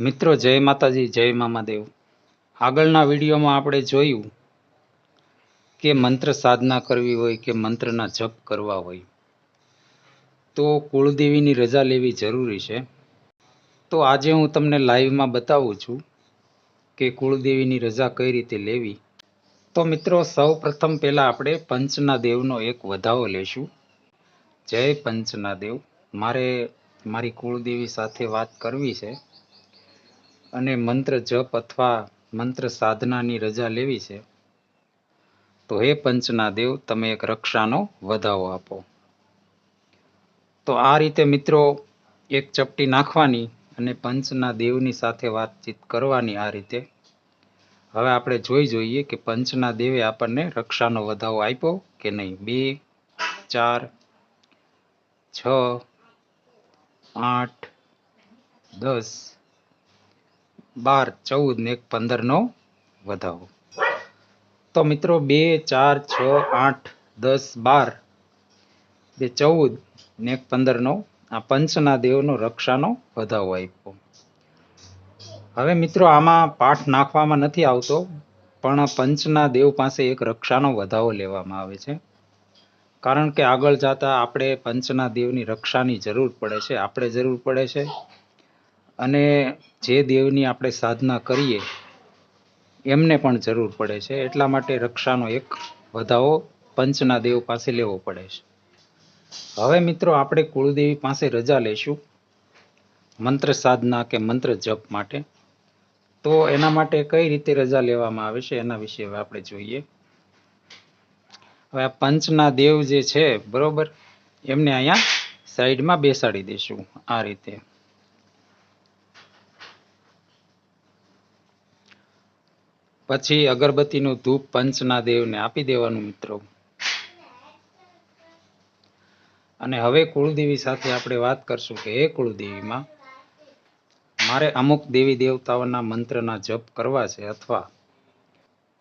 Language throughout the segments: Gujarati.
મિત્રો, જય માતાજી, જય મામાદેવ. આગળના વિડીયોમાં આપણે જોયું કે મંત્ર સાધના કરવી હોય કે મંત્રના જપ કરવા હોય, તો કુળદેવીની રજા લેવી જરૂરી છે. તો આજે હું તમને લાઈવમાં બતાવું છું કે કુળદેવીની રજા કઈ રીતે લેવી. તો મિત્રો, સૌ પ્રથમ પહેલાં આપણે પંચના દેવનો એક વધાવો લેશું. જય પંચના દેવ મારે મારી કુળદેવી સાથે વાત કરવી છે. અને મંત્ર જપ અથવા મંત્ર સાધનાની રજા લેવી છે, તો હે પંચના દેવ તમે એક રક્ષાનો વધાવો આપો. તો આ રીતે મિત્રો એક ચપટી નાખવાની અને પંચના દેવની સાથે વાતચીત કરવાની આ રીતે. હવે આપણે જોઈ જોઈએ કે પંચના દેવે આપણને રક્ષાનો વધાવો આપ્યો કે નહીં? બે, ચાર, છ, આઠ, દસ. બાર, ચૌદ ને પંદરનો વધાવો. તો મિત્રો બે, ચાર, છ, આઠ, દસ, બાર, બે, ચૌદ ને પંદરનો આ પંચના દેવનો રક્ષાનો વધાવો આપ્યો. હવે મિત્રો આમાં પાઠ નાખવામાં નથી આવતો, પણ પંચના દેવ પાસે એક રક્ષાનો વધાવો લેવામાં આવે છે. કારણ કે આગળ જતા આપણે પંચના દેવની રક્ષાની જરૂર પડે છે, આપણે જરૂર પડે છે. અને જે દેવની આપણે સાધના કરીએ, એમને પણ જરૂર પડે છે. એટલા માટે રક્ષાનો એક વધાવો પંચના દેવ પાસે લેવો પડે છે. હવે મિત્રો, આપણે કુળદેવી પાસે રજા લઈશું મંત્ર સાધના કે મંત્ર જપ માટે. તો એના માટે કઈ રીતે રજા લેવામાં આવે છે, એના વિશે હવે આપણે જોઈએ. હવે આ પંચના દેવ જે છે, બરોબર, એમને અહીંયા સાઈડમાં બેસાડી દઈશું આ રીતે. પછી અગરબત્તીનું ધૂપ પંચના દેવને આપી દેવાનું મિત્રો. અને હવે કુળદેવી સાથે આપણે વાત કરશું કે, હે કુળદેવીમાં, મારે અમુક દેવી દેવતાઓના મંત્રના જપ કરવા છે અથવા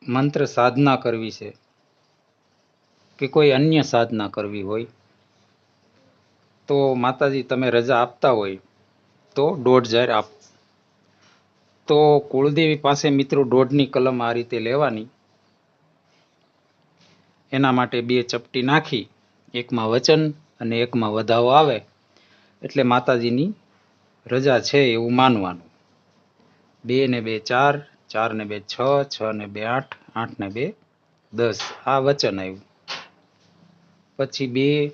મંત્ર સાધના કરવી છે કે કોઈ અન્ય સાધના કરવી હોય, તો માતાજી, તમે રજા આપતા હોય તો દોઢ હજાર આપ. તો કુળદેવી પાસે મિત્રો દોઢની કલમ આ રીતે લેવાની. એના માટે બે ચપટી નાખી, એકમાં વચન અને એકમાં વધાવો આવે. એટલે માતાજીની રજા છે એવું માનવાનું. બે ને બે ચાર ચાર ને બે છ છ ને બે આઠ આઠ ને બે દસ. આ વચન આવ્યું. પછી બે,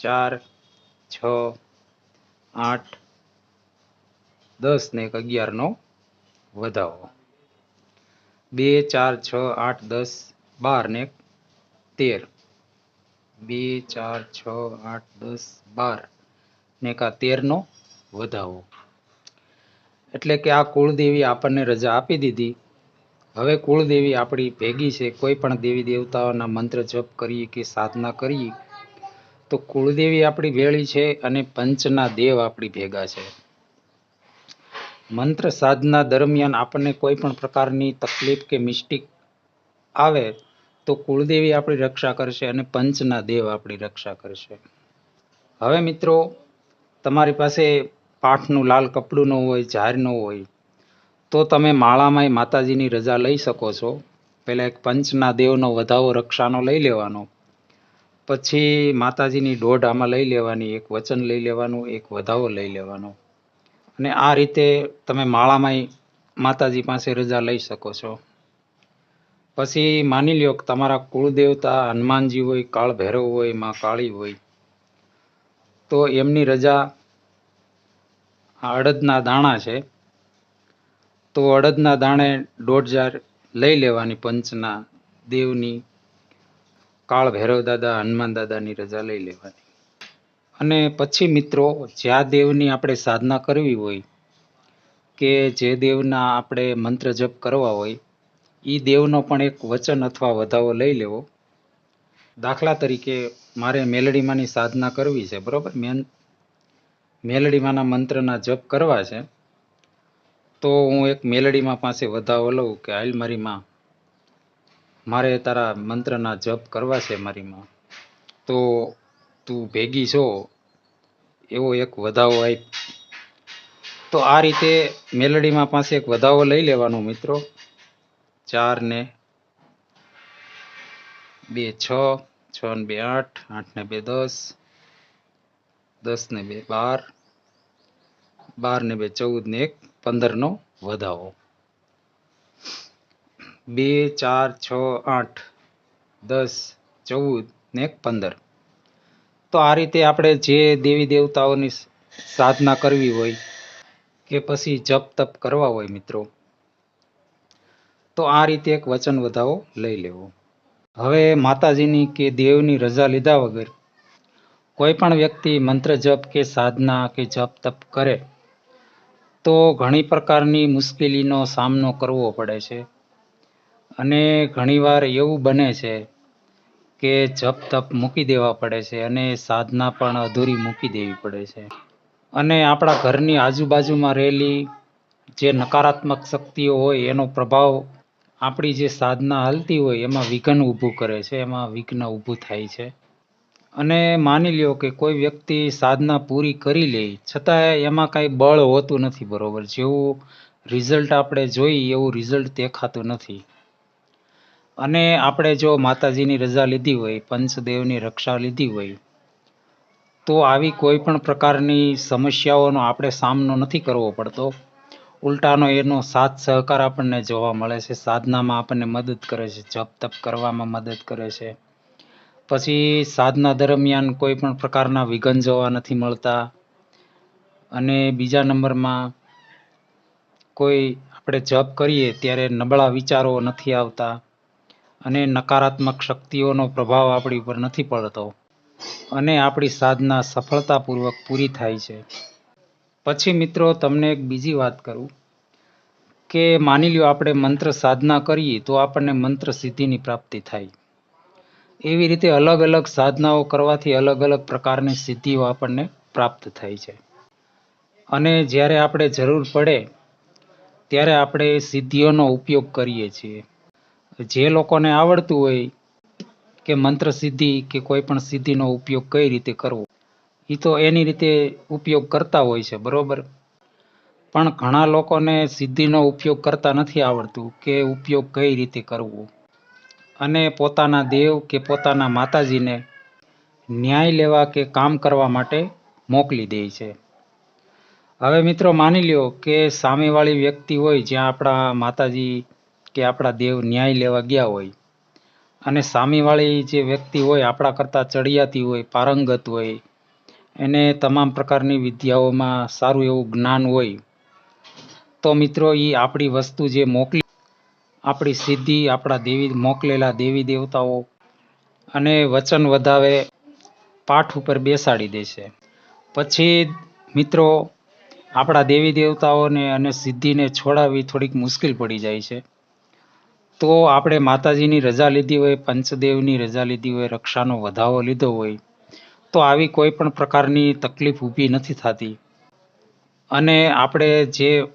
ચાર, છ, આઠ દસ ને એક અગિયારનો વધાવો. બે, ચાર, છ, આઠ, દસ, બાર ને તેર. બે, ચાર, છ, આઠ, દસ, બાર ને કા તેરનો વધાવો. એટલે કે આ કુળદેવી આપણને રજા આપી દીધી. હવે કુળદેવી આપણી ભેગી છે, કોઈ પણ દેવી દેવતાઓના મંત્ર જપ કરીએ કે સાધના કરીએ, તો કુળદેવી આપણી વેળી છે અને પંચના દેવ આપણી ભેગા છે. મંત્ર સાધના દરમિયાન આપણને કોઈ પણ પ્રકારની તકલીફ કે મિસ્ટેક આવે, તો કુળદેવી આપણી રક્ષા કરશે અને પંચના દેવ આપણી રક્ષા કરશે. હવે મિત્રો, તમારી પાસે પાઠનું લાલ કપડું ન હોય ઝાર ન હોય, તો તમે માળામાંય માતાજીની રજા લઈ શકો છો. પહેલાં એક પંચના દેવનો વધાવો રક્ષાનો લઈ લેવાનો, પછી માતાજીની દોઢ આમાં લઈ લેવાની, એક વચન લઈ લેવાનું, એક વધાવો લઈ લેવાનો. અને આ રીતે તમે માળામાં માતાજી પાસે રજા લઈ શકો છો. પછી માની લ્યો કે તમારા કુળદેવતા હનુમાનજી હોય કાળ ભૈરવ હોય, માં કાળી હોય, તો એમની રજા અડદના દાણા છે. તો અડદના દાણે દોઢ હજાર લઈ લેવાની પંચના દેવની કાળ ભૈરવ દાદા, હનુમાન દાદાની રજા લઈ લેવાની. અને પછી મિત્રો, જ્યાં દેવની આપણે સાધના કરવી હોય કે જે દેવના આપણે મંત્ર જપ કરવા હોય એ દેવનો પણ એક વચન અથવા વધાવો લઈ લેવો. દાખલા તરીકે મારે મેલડીમાંની સાધના કરવી છે, બરાબર? મેન, મેલડીમાંના મંત્રના જપ કરવા છે. તો હું એક મેલડીમાં પાસે વધાવો લઉં કે, હાલ મારી માં, મારે તારા મંત્રના જપ કરવા છે મારી માં. તો તું ભેગી છો, એવો એક વધાવો આપ તો આ રીતે મેલડીમાં પાસે એક વધાવો લઈ લેવાનો મિત્રો. ચાર ને બે છ છ ને બે આઠ આઠ ને બે દસ દસ ને બે બાર બાર ને બે ચૌદ ને એક પંદરનો વધાવો. બે, ચાર, છ, આઠ, દસ, ચૌદ ને એક, પંદર. તો આ રીતે આપણે જે દેવી દેવતાઓની સાધના કરવી હોય કે પછી જપ તપ કરવા હોય મિત્રો, તો આ રીતે એક વચન વધાવો, લઈ લેવો. હવે માતાજીની કે દેવની રજા લીધા વગર કોઈ પણ વ્યક્તિ મંત્ર જપ કે સાધના કે જપ તપ કરે, તો ઘણી પ્રકારની મુશ્કેલીનો સામનો કરવો પડે છે. અને ઘણીવાર એવું બને છે કે જપ તપ મૂકી દેવા પડે છે અને સાધના પણ અધૂરી મૂકી દેવી પડે છે. અને આપણા ઘરની આજુબાજુમાં રહેલી જે નકારાત્મક શક્તિઓ હોય એનો પ્રભાવ આપણી જે સાધના હાલતી હોય એમાં વિઘ્ન ઊભું કરે છે, એમાં વિઘ્ન ઊભું થાય છે. અને માની લ્યો કે કોઈ વ્યક્તિ સાધના પૂરી કરી લે, છતાંય એમાં કાંઈ બળ હોતું નથી બરોબર. જેવું રિઝલ્ટ આપણે જોઈ એવું રિઝલ્ટ દેખાતું નથી. અને આપણે જો માતાજીની રજા લીધી હોય, પંચદેવની રક્ષા લીધી હોય, તો આવી કોઈ પણ પ્રકારની સમસ્યાઓનો આપણે સામનો નથી કરવો પડતો. ઉલટાનો એનો સાથ સહકાર આપણને જોવા મળે છે. સાધનામાં આપણને મદદ કરે છે. જપ તપ કરવામાં મદદ કરે છે. પછી સાધના દરમિયાન કોઈ પણ પ્રકારના વિઘ્ન જોવા નથી મળતા. અને બીજા નંબરમાં કોઈ આપણે જપ કરીએ ત્યારે નબળા વિચારો નથી આવતા. અને નકારાત્મક શક્તિઓનો પ્રભાવ આપણી ઉપર નથી પડતો. અને આપણી સાધના સફળતાપૂર્વક પૂરી થાય છે. પછી મિત્રો, તમને એક બીજી વાત કરું કે માની લ્યો આપણે મંત્ર સાધના કરીએ તો આપણને મંત્ર સિદ્ધિની પ્રાપ્તિ થાય. એવી રીતે અલગ અલગ સાધનાઓ કરવાથી અલગ અલગ પ્રકારની સિદ્ધિઓ આપણને પ્રાપ્ત થાય છે. અને જ્યારે આપણે જરૂર પડે, ત્યારે આપણે સિદ્ધિઓનો ઉપયોગ કરીએ છીએ. જે લોકોને આવડતું હોય કે મંત્ર સિદ્ધિ કે કોઈ પણ સિદ્ધિનો ઉપયોગ કઈ રીતે કરવો એ તો એની રીતે ઉપયોગ કરતા હોય છે, બરોબર? પણ ઘણા લોકોને સિદ્ધિનો ઉપયોગ કરતા નથી આવડતું કે ઉપયોગ કઈ રીતે કરવો. અને પોતાના દેવ કે પોતાના માતાજીને ન્યાય લેવા કે કામ કરવા માટે મોકલી દે છે. હવે મિત્રો માની લ્યો કે સામેવાળી વ્યક્તિ હોય જ્યાં આપણા માતાજી કે આપણા દેવ ન્યાય લેવા ગયા હોય. અને સામેવાળી જે વ્યક્તિ હોય, આપણા કરતાં ચડિયાતી હોય, પારંગત હોય, એને તમામ પ્રકારની વિદ્યાઓમાં સારું એવું જ્ઞાન હોય. તો મિત્રો એ આપણી વસ્તુ જે મોકલી, આપણી સિદ્ધિ, આપણા દેવી, મોકલેલા દેવી દેવતાઓ અને વચન વધાવે પાઠ ઉપર બેસાડી દેશે પછી, મિત્રો, આપણા દેવી દેવતાઓને અને સિદ્ધિને છોડાવવી થોડીક મુશ્કેલ પડી જાય છે. તો આપણે માતાજીની રજા લીધી હોય, પંચદેવની રજા લીધી હોય, રક્ષાનો વધાવો લીધો હોય, તો આવી કોઈ પણ પ્રકારની તકલીફ ઊભી નથી થતી. અને આપણે જે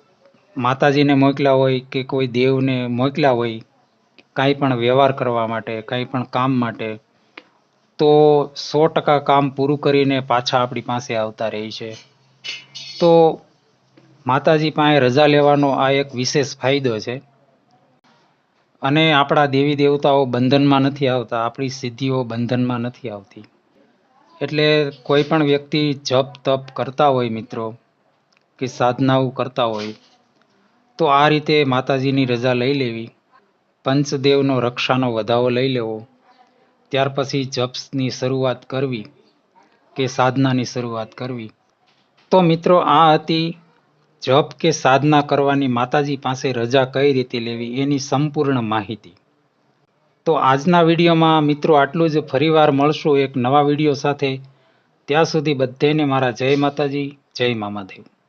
માતાજીને મોકલ્યા હોય કે કોઈ દેવને મોકલ્યા હોય, કાંઈ પણ વ્યવહાર કરવા માટે, કાંઈ પણ કામ માટે, તો સો ટકા કામ પૂરું કરીને પાછા આપણી પાસે આવતા રહે છે. તો માતાજી પાસે રજા લેવાનો આ એક વિશેષ ફાયદો છે. અને આપણા દેવી દેવતાઓ બંધનમાં નથી આવતા, આપણી સિદ્ધિઓ બંધનમાં નથી આવતી. એટલે કોઈ પણ વ્યક્તિ જપ તપ કરતા હોય મિત્રો, કે સાધનાઓ કરતા હોય, તો આ રીતે માતાજીની રજા લઈ લેવી, પંચદેવનો રક્ષાનો વધાવો લઈ લેવો, ત્યાર પછી જપ્સની શરૂઆત કરવી, કે સાધનાની શરૂઆત કરવી. તો મિત્રો આ હતી જપ કે સાધના કરવાની માતાજી પાસે રજા કઈ રીતે લેવી એની સંપૂર્ણ માહિતી. તો આજના વિડીયોમાં મિત્રો આટલું જ. ફરીવાર મળશું એક નવા વીડિયો સાથે. ત્યાં સુધી બધાને મારા જય માતાજી, જય મામાદેવ.